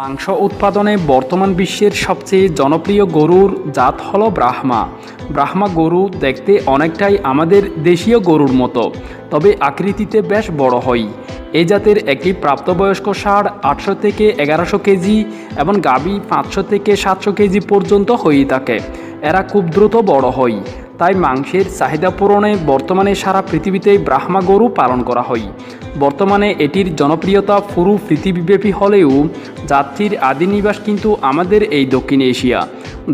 মাংস উৎপাদনে বর্তমান বিশ্বের সবচেয়ে জনপ্রিয় গরুর জাত হল ব্রাহ্মা। ব্রাহ্মা গরু দেখতে অনেকটাই আমাদের দেশীয় গরুর মতো, তবে আকৃতিতে বেশ বড় হয়। এই জাতের একটি প্রাপ্তবয়স্ক ষাঁড় আটশো থেকে এগারোশো কেজি এবং গাবি পাঁচশো থেকে সাতশো কেজি পর্যন্ত হয়ে থাকে। এরা খুব দ্রুত বড় হয়, তাই মাংসের চাহিদা পূরণে বর্তমানে সারা পৃথিবীতেই ব্রাহ্মা গরু পালন করা হয়। বর্তমানে এটির জনপ্রিয়তা পুরো পৃথিবীব্যাপী হলেও যাত্রীর আদি নিবাস কিন্তু আমাদের এই দক্ষিণ এশিয়া।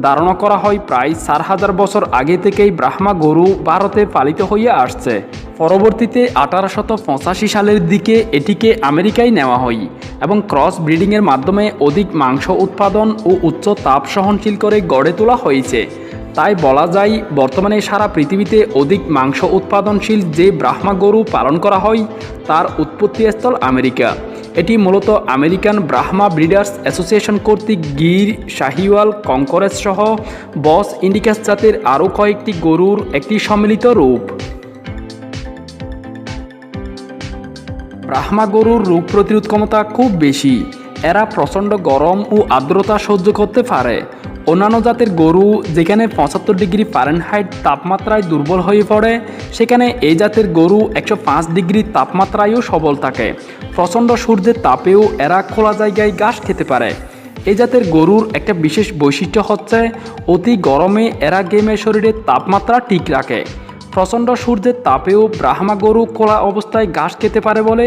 ধারণা করা হয় প্রায় চার হাজার বছর আগে থেকেই ব্রাহ্মা গরু ভারতে পালিত হইয়া আসছে। পরবর্তীতে আঠারোশত পঁচাশি সালের দিকে এটিকে আমেরিকায় নেওয়া হয় এবং ক্রস ব্রিডিংয়ের মাধ্যমে অধিক মাংস উৎপাদন ও উচ্চ তাপ সহনশীল করে গড়ে তোলা হয়েছে। তাই বলা যায়, বর্তমানে সারা পৃথিবীতে অধিক মাংস উৎপাদনশীল যে ব্রাহ্মা গরু পালন করা হয়, তার উৎপত্তিস্থল আমেরিকা। এটি মূলত আমেরিকান ব্রাহ্মা ব্রিডার্স অ্যাসোসিয়েশন কর্তৃক গির, শাহিওয়াল, কঙ্করেজ সহ বস ইন্ডিকাস জাতের আরও কয়েকটি গরুর একটি সম্মিলিত রূপ। ব্রাহ্মা গরুর রোগ প্রতিরোধ ক্ষমতা খুব বেশি। এরা প্রচণ্ড গরম ও আর্দ্রতা সহ্য করতে পারে। অন্যান্য জাতের গরু যেখানে পঁচাত্তর ডিগ্রি ফারেনহাইট তাপমাত্রায় দুর্বল হয়ে পড়ে, সেখানে এই জাতের গরু একশো পাঁচ ডিগ্রি তাপমাত্রায়ও সবল থাকে। প্রচণ্ড সূর্যের তাপেও এরা খোলা জায়গায় ঘাস খেতে পারে। এই জাতের গরুর একটা বিশেষ বৈশিষ্ট্য হচ্ছে, অতি গরমে এরা গেমের শরীরের তাপমাত্রা ঠিক রাখে। প্রচণ্ড সূর্যের তাপেও ব্রাহ্মা গরু খোলা অবস্থায় ঘাস খেতে পারে বলে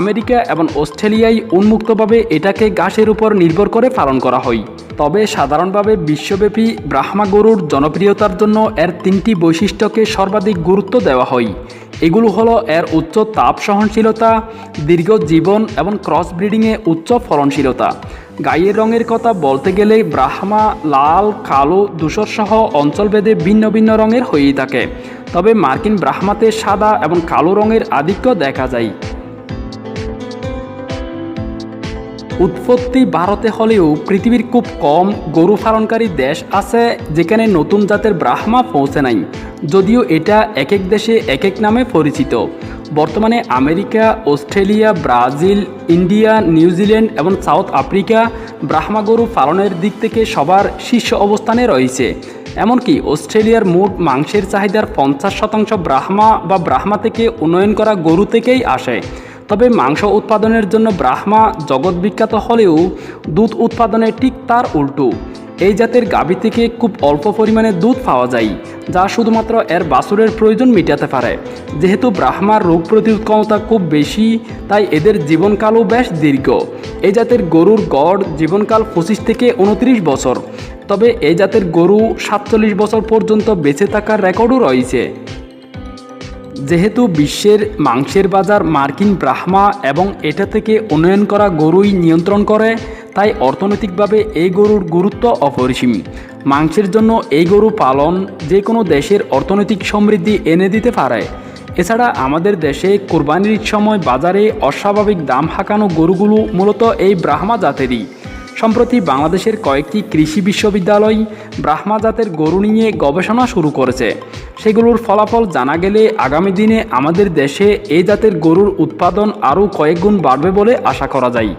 আমেরিকা এবং অস্ট্রেলিয়ায় উন্মুক্তভাবে এটাকে ঘাসের উপর নির্ভর করে পালন করা হয়। তবে সাধারণভাবে বিশ্বব্যাপী ব্রাহ্মা গরুর জনপ্রিয়তার জন্য এর তিনটি বৈশিষ্ট্যকে সর্বাধিক গুরুত্ব দেওয়া হয়। এগুলো হলো এর উচ্চ তাপ সহনশীলতা, দীর্ঘ জীবন এবং ক্রস ব্রিডিংয়ে উচ্চ ফলনশীলতা। গায়ের রঙের কথা বলতে গেলে ব্রাহ্মা, লাল, কালো ধূসরসহ অঞ্চলভেদে ভিন্ন ভিন্ন রঙের হয়েই থাকে। তবে মার্কিন ব্রাহ্মাতে সাদা এবং কালো রঙের আধিক্য দেখা যায়। উৎপত্তি ভারতে হলেও পৃথিবীর খুব কম গরু পালনকারী দেশ আছে যেখানে নতুন জাতের ব্রাহ্মা পৌঁছে নাই। যদিও এটা এক এক দেশে এক এক নামে পরিচিত। বর্তমানে America, Australia, Brazil, India New Zealand এবং সাউথ আফ্রিকা ব্রাহ্মা গরু পালনের দিক থেকে সবার শীর্ষ অবস্থানে রয়েছে। এমনকি অস্ট্রেলিয়ার মোট মাংসের চাহিদার পঞ্চাশ শতাংশ ব্রাহ্মা বা ব্রাহ্মা থেকে উন্নয়ন করা গরু থেকেই আসে। তবে মাংস উৎপাদনের জন্য ব্রাহ্মা জগৎ বিখ্যাত হলেও দুধ উৎপাদনে ঠিক তার উল্টো। এই জাতের গাভী থেকে খুব অল্প পরিমাণে দুধ পাওয়া যায়, যা শুধুমাত্র এর বাছুরের প্রয়োজন মেটাতে পারে। যেহেতু ব্রাহ্মার রোগ প্রতিরোধ ক্ষমতা খুব বেশি, তাই এদের জীবনকালও বেশ দীর্ঘ। এই জাতের গরুর গড় জীবনকাল পঁচিশ থেকে উনত্রিশ বছর। তবে এই জাতের গরু সাতচল্লিশ বছর পর্যন্ত বেঁচে থাকার রেকর্ডও রয়েছে। যেহেতু বিশ্বের মাংসের বাজার মার্কিন ব্রাহ্মা এবং এটা থেকে উন্নয়ন করা গরুই নিয়ন্ত্রণ করে, তাই অর্থনৈতিকভাবে এই গরুর গুরুত্ব অপরিসীম। মাংসের জন্য এই গরু পালন যে কোনো দেশের অর্থনৈতিক সমৃদ্ধি এনে দিতে পারে। এছাড়া আমাদের দেশে কোরবানির সময় বাজারে অস্বাভাবিক দাম হাঁকানো গরুগুলো মূলত এই ব্রাহ্মা জাতেরই। সম্প্রতি বাংলাদেশের কয়েকটি কৃষি বিশ্ববিদ্যালয় ব্রাহ্মা জাতের গরু নিয়ে গবেষণা শুরু করেছে। সেগুলোর ফলাফল জানা গেলে আগামী দিনে আমাদের দেশে এই জাতের গরুর উৎপাদন আরও কয়েক গুণ বাড়বে বলে আশা করা যায়।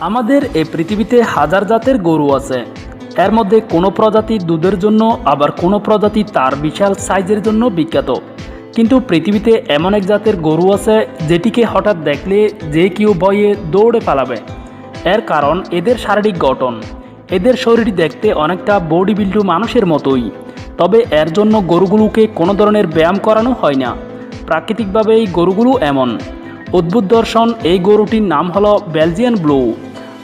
আমাদের এই পৃথিবীতে হাজার জাতের গরু আছে। এর মধ্যে কোনো প্রজাতি দুধের জন্য, আবার কোনো প্রজাতি তার বিশাল সাইজের জন্য বিখ্যাত। কিন্তু পৃথিবীতে এমন এক জাতের গরু আছে যেটিকে হঠাৎ দেখলে যে কেউ ভয়ে দৌড়ে পালাবে। এর কারণ এদের শারীরিক গঠন। এদের শরীর দেখতে অনেকটা বডি বিল্ডু মানুষের মতোই। তবে এর জন্য গরুগুলোকে কোনো ধরনের ব্যায়াম করানো হয় না। প্রাকৃতিকভাবে এই গরুগুলো এমন। অদ্ভুত দর্শন, এই গরুটির নাম হলো বেলজিয়ান ব্লু।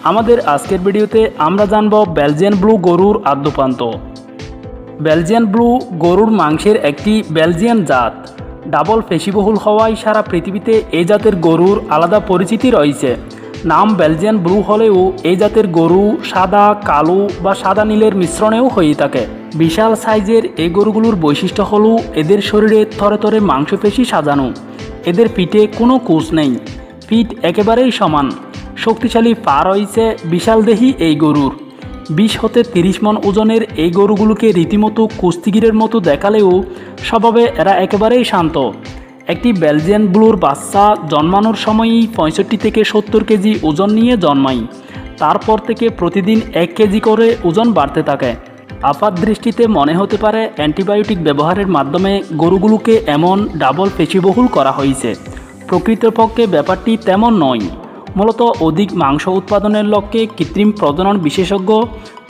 আমাদের আজকের ভিডিওতে আমরা জানব বেলজিয়ান ব্লু গরুর আদ্যপান্ত। বেলজিয়ান ব্লু গরুর মাংসের একটি বেলজিয়ান জাত। ডাবল পেশিবহুল হওয়ায় সারা পৃথিবীতে এই জাতের গরুর আলাদা পরিচিতি রয়েছে। নাম বেলজিয়ান ব্লু হলেও এই জাতের গরু সাদা, কালো বা সাদা নীলের মিশ্রণেও হয়ে থাকে। বিশাল সাইজের এই গরুগুলোর বৈশিষ্ট্য হলো এদের শরীরে থরে থরে মাংসপেশি সাজানো। এদের পিঠে কোনো কোষ নেই। পিঠ একেবারেই সমান। শক্তিশালী পা রয়েছে বিশালদেহী এই গরুর। বিশ হতে তিরিশ মন ওজনের এই গরুগুলোকে রীতিমতো কুস্তিগিরের মতো দেখালেও স্বভাবে এরা একেবারেই শান্ত। একটি বেলজিয়ান ব্লুর বাচ্চা জন্মানোর সময়ই পঁয়ষট্টি থেকে সত্তর কেজি ওজন নিয়ে জন্মায়। তারপর থেকে প্রতিদিন এক কেজি করে ওজন বাড়তে থাকে। আপাত দৃষ্টিতে মনে হতে পারে অ্যান্টিবায়োটিক ব্যবহারের মাধ্যমে গরুগুলোকে এমন ডাবল পেশিবহুল করা হয়েছে। প্রকৃতপক্ষে ব্যাপারটি তেমন নয়। মূলত অধিক মাংস উৎপাদনের লক্ষ্যে কৃত্রিম প্রজনন বিশেষজ্ঞ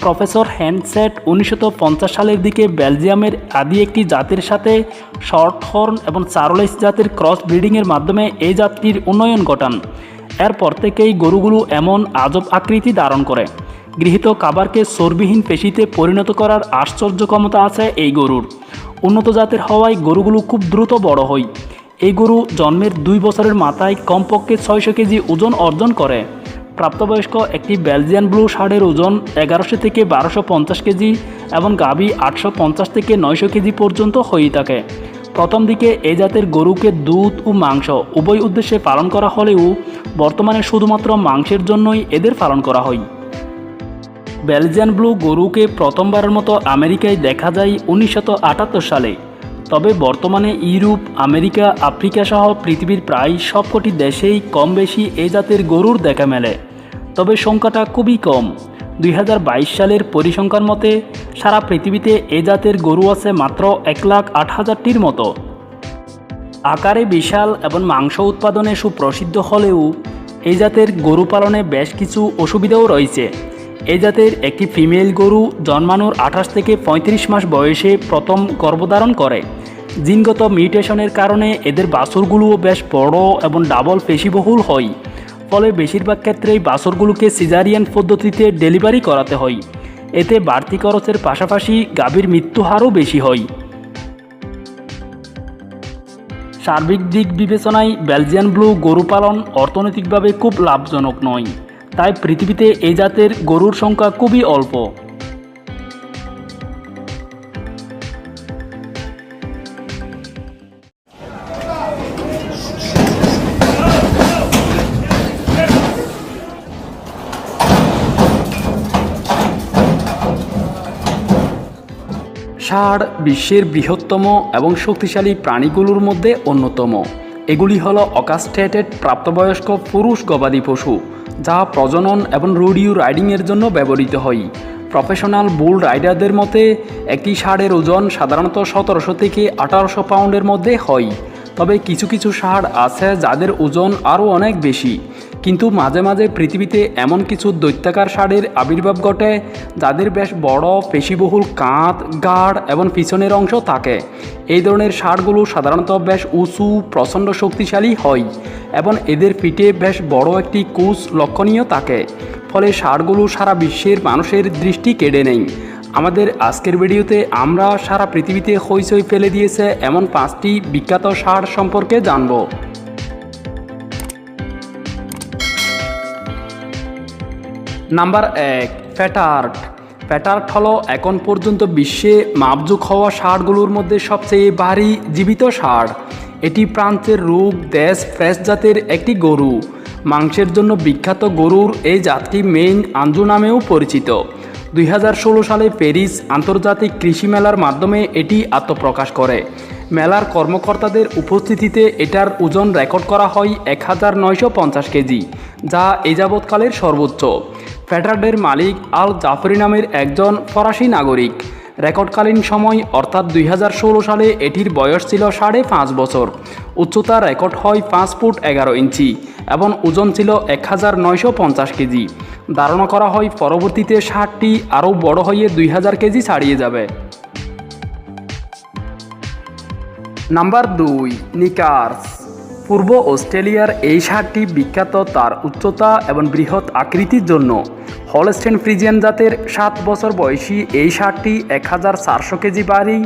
প্রফেসর হ্যান্ডসেট উনিশশো পঞ্চাশ সালের দিকে বেলজিয়ামের আদি একটি জাতির সাথে শর্ট হর্ন এবং চার্লেস জাতের ক্রস ব্রিডিংয়ের মাধ্যমে এই জাতটির উন্নয়ন ঘটান। এরপর থেকেই গরুগুলো এমন আজব আকৃতি ধারণ করে। গৃহীত কাবারকে চর্বিহীন পেশিতে পরিণত করার আশ্চর্য ক্ষমতা আছে এই গরুর। উন্নত জাতের হওয়ায় গরুগুলো খুব দ্রুত বড় হয় এই গরু জন্মের দুই বছরের মাথায় কমপক্ষে ছয়শো কেজি ওজন অর্জন করে। প্রাপ্তবয়স্ক একটি বেলজিয়ান ব্লু ষাঁড়ের ওজন এগারোশো থেকে বারোশো পঞ্চাশ কেজি এবং গাভী আটশো পঞ্চাশ থেকে নয়শো কেজি পর্যন্ত হয়ে থাকে। প্রথম দিকে এই জাতের গরুকে দুধ ও মাংস উভয় উদ্দেশ্যে পালন করা হলেও বর্তমানে শুধুমাত্র মাংসের জন্যই এদের পালন করা হয়। বেলজিয়ান ব্লু গরুকে প্রথমবারের মতো আমেরিকায় দেখা যায় উনিশশো আটাত্তর সালে। তবে বর্তমানে ইউরোপ, আমেরিকা, আফ্রিকা সহ পৃথিবীর প্রায় সবকটি দেশেই কম বেশি এ জাতের গরুর দেখা মেলে। তবে সংখ্যাটা খুবই কম। দুই হাজার বাইশ সালের পরিসংখ্যার মতে, সারা পৃথিবীতে এ জাতের গরু আছে মাত্র এক লাখ আট হাজারটির মতো। আকারে বিশাল এবং মাংস উৎপাদনে সুপ্রসিদ্ধ হলেও এই জাতের গরু পালনে বেশ কিছু অসুবিধাও রয়েছে। এই জাতের একটি ফিমেল গরু জন্মানোর আঠাশ থেকে ৩৫ মাস বয়সে প্রথম গর্ভধারণ করে। জিনগত মিউটেশনের কারণে এদের বাছুরগুলোও বেশ বড় এবং ডাবল পেশিবহুল হয়। ফলে বেশিরভাগ ক্ষেত্রেই বাছুরগুলোকে সিজারিয়ান পদ্ধতিতে ডেলিভারি করাতে হয়। এতে বাড়তি খরচের পাশাপাশি গাভীর মৃত্যু হারও বেশি হয়। সার্বিক দিক বিবেচনায় বেলজিয়ান ব্লু গরু পালন অর্থনৈতিকভাবে খুব লাভজনক নয়। তাই পৃথিবীতে এই জাতের গরুর সংখ্যা খুবই অল্প। ষাঁড় বিশ্বের বৃহত্তম এবং শক্তিশালী প্রাণীগুলোর মধ্যে অন্যতম। এগুলি হলো অকাস্টেটেড প্রাপ্তবয়স্ক পুরুষ গবাদি পশু। যা প্রজনন এবং রোডিও রাইডিংয়ের জন্য ব্যবহৃত হয়। প্রফেশনাল বুল রাইডারদের মতে একটি ষাঁড়ের ওজন সাধারণত সতেরোশো থেকে আঠারোশো পাউন্ডের মধ্যে হয়। তবে কিছু কিছু ষাঁড় আছে যাদের ওজন আরও অনেক বেশি। কিন্তু মাঝে মাঝে পৃথিবীতে এমন কিছু দৈত্যাকার ষাঁড়ের আবির্ভাব ঘটে, যাদের বেশ বড়, পেশিবহুল কাঁধ, গাঢ় এবং পিছনের অংশ থাকে। এই ধরনের ষাঁড়গুলো সাধারণত বেশ উঁচু, প্রচণ্ড শক্তিশালী হয় এবং এদের পিঠে বেশ বড় একটি কুচ লক্ষণীয় থাকে। ফলে ষাঁড়গুলো সারা বিশ্বের মানুষের দৃষ্টি কেড়ে নেয়। আমাদের আজকের ভিডিওতে আমরা সারা পৃথিবীতে হইচই ফেলে দিয়েছে এমন পাঁচটি বিখ্যাত ষাঁড় সম্পর্কে জানব। নাম্বার এক, ফ্যাটার্ট। ফ্যাটার্ট হলো এখন পর্যন্ত বিশ্বে মাপজুক হওয়া ষাঁড়গুলোর মধ্যে সবচেয়ে ভারী জীবিত ষাঁড়। এটি প্রান্তের রূপ, দেশ, ফ্রেশ জাতের একটি গরু। মাংসের জন্য বিখ্যাত গরুর এই জাতটি মেইন আঞ্জু নামেও পরিচিত। দুই হাজার ষোলো সালে প্যারিস আন্তর্জাতিক কৃষি মেলার মাধ্যমে এটি আত্মপ্রকাশ করে। মেলার কর্মকর্তাদের উপস্থিতিতে এটার ওজন রেকর্ড করা হয় এক হাজার নয়শো পঞ্চাশ কেজি, যা এ যাবৎকালের সর্বোচ্চ। ফ্যাটার্ডের মালিক আল জাফরি নামের একজন ফরাসি নাগরিক। রেকর্ডকালীন সময়, অর্থাৎ দুই হাজার ষোলো সালে এটির বয়স ছিল সাড়ে পাঁচ বছর। উচ্চতা রেকর্ড হয় পাঁচ ফুট এগারো ইঞ্চি এবং ওজন ছিল এক হাজার নয়শো পঞ্চাশ কেজি। ধারণা করা হয় পরবর্তীতে ষাটটি আরও বড় হয়ে দুই হাজার কেজি ছাড়িয়ে যাবে। নাম্বার দুই, নিকার্স। পূর্ব অস্ট্রেলিয়ার এই ষাঁড়টি বিখ্যাত তার উচ্চতা এবং বৃহৎ আকৃতির জন্য। হলস্টেন ফ্রিজিয়ান জাতের সাত বছর বয়সী এই ষাঁড়টি এক হাজার চারশো কেজি বাড়ি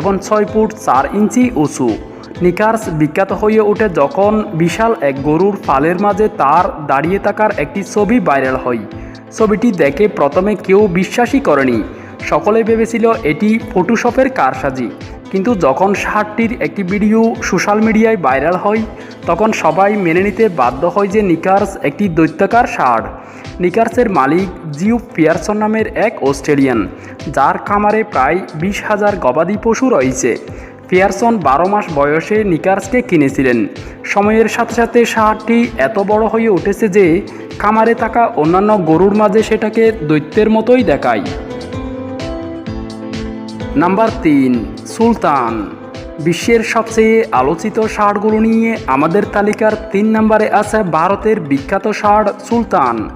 এবং ছয় ফুট চার ইঞ্চি উঁচু। নিকার্স বিখ্যাত হয়ে ওঠে যখন বিশাল এক গরুর ফালের মাঝে তার দাঁড়িয়ে থাকার একটি ছবি ভাইরাল হয়। ছবিটি দেখে প্রথমে কেউ বিশ্বাসই করেনি। সকলে ভেবেছিল এটি ফটোশপের কারসাজি। কিন্তু যখন ষাঁড়টির একটি ভিডিও সোশ্যাল মিডিয়ায় ভাইরাল হয়, তখন সবাই মেনে নিতে বাধ্য হয় যে নিকার্স একটি দৈত্যাকার শার্ট নিকার্সের মালিক জিউ পিয়ারসন নামের এক অস্ট্রেলিয়ান, যার খামারে প্রায় বিশ হাজার গবাদি পশু রয়েছে। পিয়ারসন বারো মাস বয়সে নিকার্সকে কিনেছিলেন। সময়ের সাথে সাথে সারটি এত বড় হয়ে উঠেছে যে, খামারে থাকা অন্যান্য গরুর মাঝে সেটাকে দৈত্যের মতোই দেখায়। নাম্বার তিন, সুলতান। বিশ্বের সবচেয়ে আলোচিত ষাঁড়গুলো নিয়ে আমাদের তালিকার তিন নম্বরে আছে ভারতের বিখ্যাত ষাঁড় সুলতান।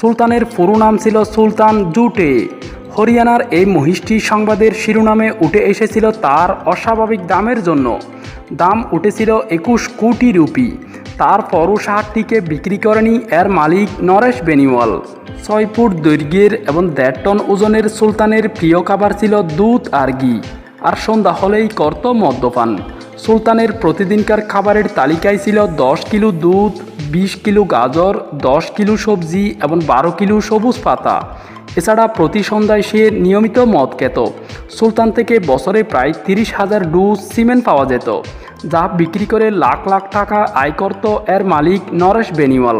সুলতানের পুরো নাম ছিল সুলতান জুটে। হরিয়ানার এই মহিষটি সংবাদের শিরোনামে উঠে এসেছিল তার অস্বাভাবিক দামের জন্য। দাম উঠেছিল একুশ কোটি রুপি। তারপরও ষাঁড়টিকে বিক্রি করেনি এর মালিক নরেশ বেনিওয়াল। ছয় ফুট দৈর্ঘ্যের এবং দেড় টন ওজনের সুলতানের প্রিয় খাবার ছিল দুধ আর ঘি। আর সন্ধ্যা হলেই করত মদ্যপান। সুলতানের প্রতিদিনকার খাবারের তালিকায় ছিল দশ কিলো দুধ, বিশ কিলো গাজর, দশ কিলো সবজি এবং বারো কিলো সবুজ পাতা। এছাড়া প্রতি সন্ধ্যায় সে নিয়মিত মদ খেত। সুলতান থেকে বছরে প্রায় তিরিশ হাজার ডুজ সিমেন্ট পাওয়া যেত। যা বিক্রি করে লাখ লাখ টাকা আয় করত এর মালিক নরেশ বেনিওয়াল।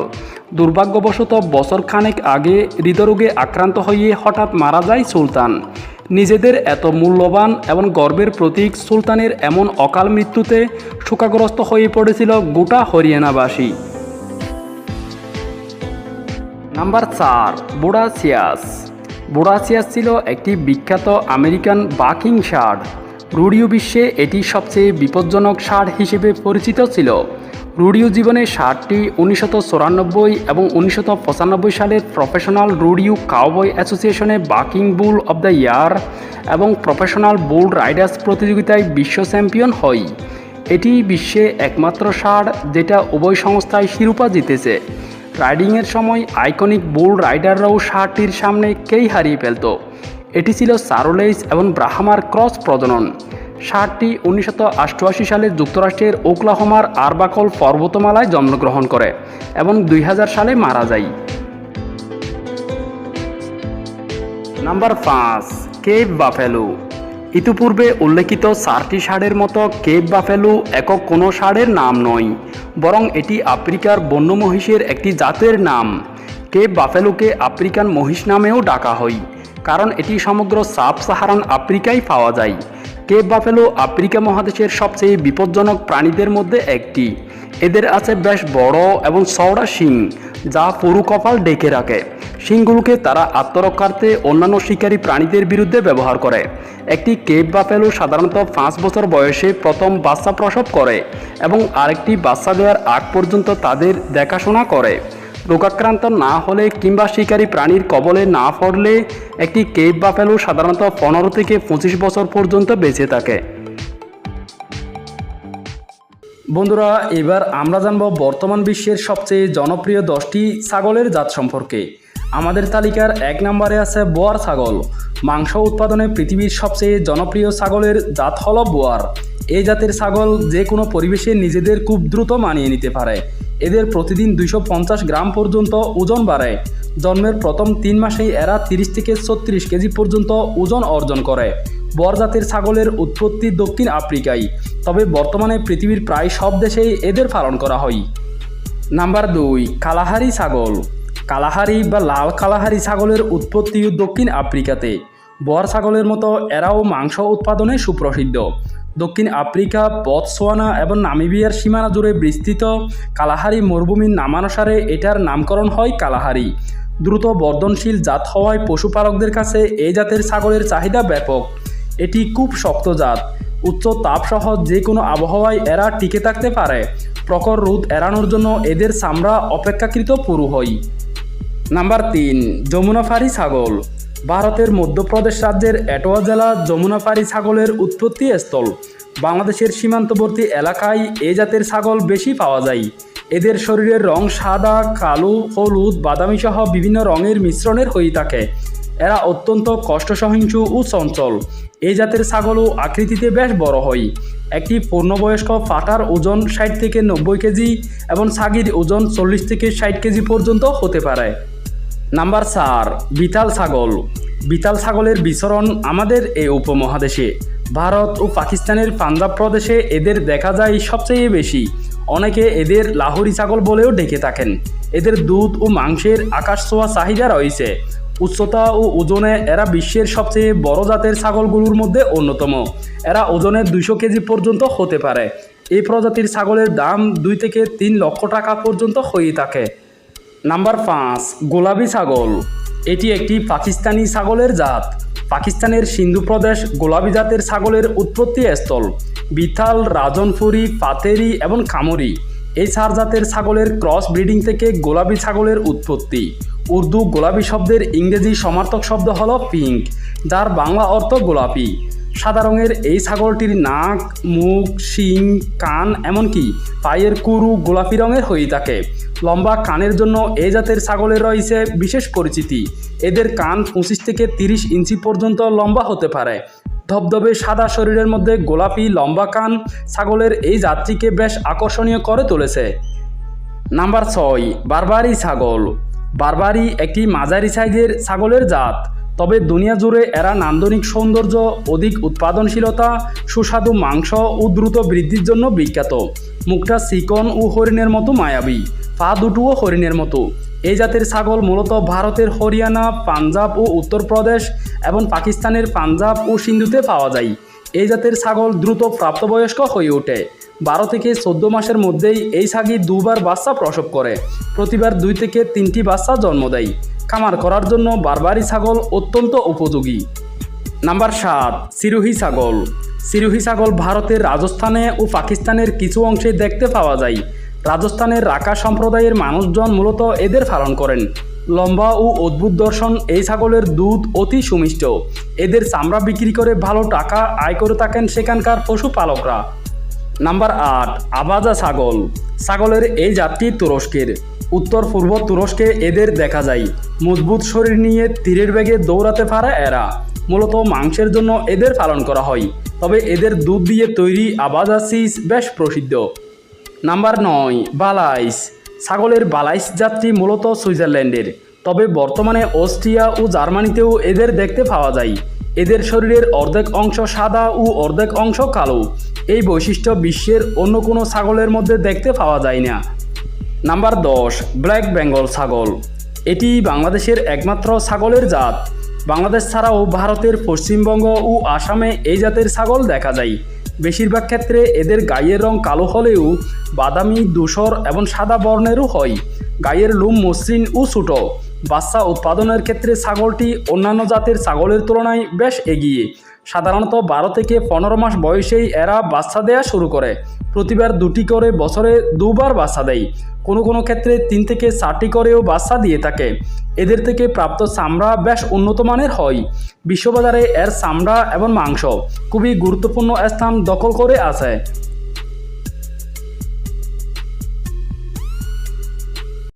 দুর্ভাগ্যবশত বছর খানেক আগে হৃদরোগে আক্রান্ত হয়ে হঠাৎ মারা যায় সুলতান। নিজেদের এত মূল্যবান এবং গর্বের প্রতীক সুলতানের এমন অকাল মৃত্যুতে শোকাগ্রস্ত হয়ে পড়েছিল গোটা হরিয়ানাবাসী। নাম্বার চার বোডাসিয়াস বোডাসিয়াস ছিল একটি বিখ্যাত আমেরিকান বাকিং ষাঁড়। রুডিও বিশ্বে এটি সবচেয়ে বিপজ্জনক সার হিসেবে পরিচিত ছিল। রুডিও জীবনে সারটি উনিশশো চুরানব্বই এবং উনিশশো পঁচানব্বই সালের professional rodeo cowboy অ্যাসোসিয়েশনে bucking bull of the year এবং প্রফেশনাল বুল রাইডার্স প্রতিযোগিতায় বিশ্ব চ্যাম্পিয়ন হয় এটি বিশ্বে একমাত্র সার যেটা উভয় সংস্থায় শিরোপা জিতেছে। রাইডিংয়ের সময় আইকনিক বুল রাইডাররাও সারটির সামনে কেই হারিয়ে ফেলত। এটি ছিল সারোলেইস এবং ব্রাহামার ক্রস প্রজনন। ষাঁড়টি উনিশশো সালে যুক্তরাষ্ট্রের ওকলাহোমার আরবাকল পর্বতমালায় জন্মগ্রহণ করে এবং দুই হাজার সালে মারা যায়। নাম্বার পাঁচ, কেপ বাফেলু। ইতিপূর্বে উল্লেখিত চারটি ষাঁড়ের মতো কেপ বাফেলু একক কোনো ষাঁড়ের নাম নয়, বরং এটি আফ্রিকার বন্য মহিষের একটি জাতের নাম। কেপ বাফেলুকে আফ্রিকান মহিষ নামেও ডাকা হয়। কারণ এটি সমগ্র সাব সাহারান আফ্রিকায় পাওয়া যায়। কেপ বাফেলো আফ্রিকা মহাদেশের সবচেয়ে বিপজ্জনক প্রাণীদের মধ্যে একটি। এদের আছে বেশ বড় এবং চওড়া শিং, যা পুরু কপাল ডেকে রাখে। শিংগুলোকে তারা আত্মরক্ষার্থে অন্যান্য শিকারী প্রাণীদের বিরুদ্ধে ব্যবহার করে। একটি কেপ বাফেলো সাধারণত পাঁচ বছর বয়সে প্রথম বাচ্চা প্রসব করে এবং আরেকটি বাচ্চা দেওয়ার আগ পর্যন্ত তাদের দেখাশোনা করে। রোগাক্রান্ত না হলে কিংবা শিকারী প্রাণীর কবলে না পড়লে একটি কেপ বাফেলো সাধারণত পনেরো থেকে পঁচিশ বছর পর্যন্ত বেঁচে থাকে। বন্ধুরা, এবার আমরা জানব বর্তমান বিশ্বের সবচেয়ে জনপ্রিয় দশটি ছাগলের জাত সম্পর্কে। আমাদের তালিকার এক নম্বরে আছে বোয়ার ছাগল। মাংস উৎপাদনে পৃথিবীর সবচেয়ে জনপ্রিয় ছাগলের জাত হল বোয়ার। এই জাতের ছাগল যে কোনো পরিবেশে নিজেদের খুব দ্রুত মানিয়ে নিতে পারে। এদের প্রতিদিন দুইশো পঞ্চাশ গ্রাম পর্যন্ত ওজন বাড়ায় জন্মের প্রথম তিন মাসেই এরা তিরিশ থেকে ছত্রিশ কেজি পর্যন্ত ওজন অর্জন করে। বর জাতের ছাগলের উৎপত্তি দক্ষিণ আফ্রিকায়, তবে বর্তমানে পৃথিবীর প্রায় সব দেশেই এদের পালন করা হয়। নাম্বার দুই, কালাহারি ছাগল। কালাহারি বা লাল কালাহারি ছাগলের উৎপত্তি দক্ষিণ আফ্রিকাতে। বর ছাগলের মতো এরাও মাংস উৎপাদনে সুপ্রসিদ্ধ। দক্ষিণ আফ্রিকা বতসোয়ানা এবং নামিবিয়ার সীমানা জুড়ে বিস্তৃত কালাহারি মরুভূমির নামানুসারে এটার নামকরণ হয় কালাহারি। দ্রুত বর্ধনশীল জাত হওয়ায় পশুপালকদের কাছে এই জাতের ছাগলের চাহিদা ব্যাপক। এটি খুব শক্ত জাত। উচ্চ তাপসহ যে কোনো আবহাওয়ায় এরা টিকে থাকতে পারে। প্রখর রোদ এড়ানোর জন্য এদের চামড়া অপেক্ষাকৃত পুরু হয়। নাম্বার তিন যমুনাফারি ছাগল। ভারতের মধ্যপ্রদেশ রাজ্যের এটোয়া জেলা যমুনাফারি ছাগলের উৎপত্তি স্থল। বাংলাদেশের সীমান্তবর্তী এলাকায় এ জাতের ছাগল বেশি পাওয়া যায়। এদের শরীরের রং সাদা, কালো, হলুদ বাদামি সহ বিভিন্ন রঙের মিশ্রণের হয়ে থাকে। এরা অত্যন্ত কষ্ট সহিংসু ও চঞ্চল। এই জাতের ছাগলও আকৃতিতে বেশ বড় হয়। একটি পূর্ণবয়স্ক পাটার ওজন ষাট থেকে নব্বই কেজি এবং ছাগির ওজন চল্লিশ থেকে ষাট কেজি পর্যন্ত হতে পারে। নাম্বার চার, বিতাল ছাগল। বিতাল ছাগলের বিচরণ আমাদের এই উপমহাদেশে। ভারত ও পাকিস্তানের পাঞ্জাব প্রদেশে এদের দেখা যায় সবচেয়ে বেশি। অনেকে এদের লাহোরি ছাগল বলেও ডেকে থাকেন। এদের দুধ ও মাংসের আকাশ ছোঁয়া চাহিদা রয়েছে। উচ্চতা ও ওজনে এরা বিশ্বের সবচেয়ে বড় জাতের ছাগলগুলোর মধ্যে অন্যতম। এরা ওজনে দুইশো কেজি পর্যন্ত হতে পারে। এই প্রজাতির ছাগলের দাম দুই থেকে তিন লক্ষ টাকা পর্যন্ত হয়ে থাকে। নাম্বার পাঁচ গোলাপি ছাগল। এটি একটি পাকিস্তানি ছাগলের জাত। পাকিস্তানের সিন্ধু প্রদেশ গোলাপি জাতের ছাগলের উৎপত্তি স্থল। বিথাল, রাজনপুরি, পাতেরি এবং কামরি এই চার জাতের ছাগলের ক্রস ব্রিডিং থেকে গোলাপি ছাগলের উৎপত্তি। উর্দু গোলাপি শব্দের ইংরেজি সমার্থক শব্দ হল পিঙ্ক, যার বাংলা অর্থ গোলাপি। সাদা রঙের এই ছাগলটির নাক, মুখ, শিং, কান এমনকি পায়ের কুরু গোলাপি রঙের হয়ে থাকে। লম্বা কানের জন্য এই জাতের ছাগলের রয়েছে বিশেষ পরিচিতি। এদের কান পঁচিশ থেকে তিরিশ ইঞ্চি পর্যন্ত লম্বা হতে পারে। ধবধবে সাদা শরীরের মধ্যে গোলাপি লম্বা কান ছাগলের এই জাতটিকে বেশ আকর্ষণীয় করে তুলেছে। নাম্বার ছয়, বারবারি ছাগল। বারবারি একটি মাঝারি সাইজের ছাগলের জাত। তবে দুনিয়া জুড়ে এরা নান্দনিক সৌন্দর্য, অধিক উৎপাদনশীলতা, সুস্বাদু মাংস ও দ্রুত বৃদ্ধির জন্য বিখ্যাত। মুখটা চিকন ও হরিণের মতো মায়াবী, পা দুটোও হরিণের মতো। এই জাতের ছাগল মূলত ভারতের হরিয়ানা, পাঞ্জাব ও উত্তরপ্রদেশ এবং পাকিস্তানের পাঞ্জাব ও সিন্ধুতে পাওয়া যায়। এই জাতের ছাগল দ্রুত প্রাপ্তবয়স্ক হয়ে ওঠে। বারো থেকে চোদ্দ মাসের মধ্যেই এই ছাগি দুবার বাচ্চা প্রসব করে। প্রতিবার দুই থেকে তিনটি বাচ্চা জন্ম দেয়। খামার করার জন্য বারবারি ছাগল অত্যন্ত উপযোগী। নাম্বার সাত, সিরোহি ছাগল। সিরোহি ছাগল ভারতের রাজস্থানে ও পাকিস্তানের কিছু অংশে দেখতে পাওয়া যায়। রাজস্থানের রাকা সম্প্রদায়ের মানুষজন মূলত এদের পালন করেন। লম্বা ও অদ্ভুত দর্শন এই ছাগলের দুধ অতি সুমিষ্ট। এদের চামড়া বিক্রি করে ভালো টাকা আয় করে থাকেন সেখানকার পশুপালকরা। নাম্বার আট, আবাজা ছাগল। ছাগলের এই জাতটি তুরস্কের। উত্তর পূর্ব তুরস্কে এদের দেখা যায়। মজবুত শরীর নিয়ে তীরের বেগে দৌড়াতে পারে এরা। মূলত মাংসের জন্য এদের পালন করা হয়। তবে এদের দুধ দিয়ে তৈরি আবাজা চিজ বেশ প্রসিদ্ধ। নাম্বার নয়, বালাইস। ছাগলের বালাইস জাতটি মূলত সুইজারল্যান্ডের। তবে বর্তমানে অস্ট্রিয়া ও জার্মানিতেও এদের দেখতে পাওয়া যায়। এদের শরীরের অর্ধেক অংশ সাদা ও অর্ধেক অংশ কালো। এই বৈশিষ্ট্য বিশ্বের অন্য কোনো ছাগলের মধ্যে দেখতে পাওয়া যায় না। নাম্বার দশ, ব্ল্যাক বেঙ্গল ছাগল। এটি বাংলাদেশের একমাত্র ছাগলের জাত। বাংলাদেশ ছাড়াও ভারতের পশ্চিমবঙ্গ ও আসামে এই জাতের ছাগল দেখা যায়। বেশিরভাগ ক্ষেত্রে এদের গায়ের রং কালো হলেও বাদামি, ধূসর এবং সাদা বর্ণেরও হয়। গায়ের লোম মসৃণ ও ছোটো। বাচ্চা উৎপাদনের ক্ষেত্রে ছাগলটি অন্যান্য জাতের ছাগলের তুলনায় বেশ এগিয়ে। সাধারণত বারো থেকে পনেরো মাস বয়সেই এরা বাচ্চা দেওয়া শুরু করে। প্রতিবার দুটি করে বছরে দুবার বাচ্চা দেয়। কোনো কোনো ক্ষেত্রে তিন থেকে চারটি করেও বাচ্চা দিয়ে থাকে। এদের থেকে প্রাপ্ত চামড়া বেশ উন্নত মানের হয়। বিশ্ববাজারে এর চামড়া এবং মাংস খুবই গুরুত্বপূর্ণ স্থান দখল করে আছে।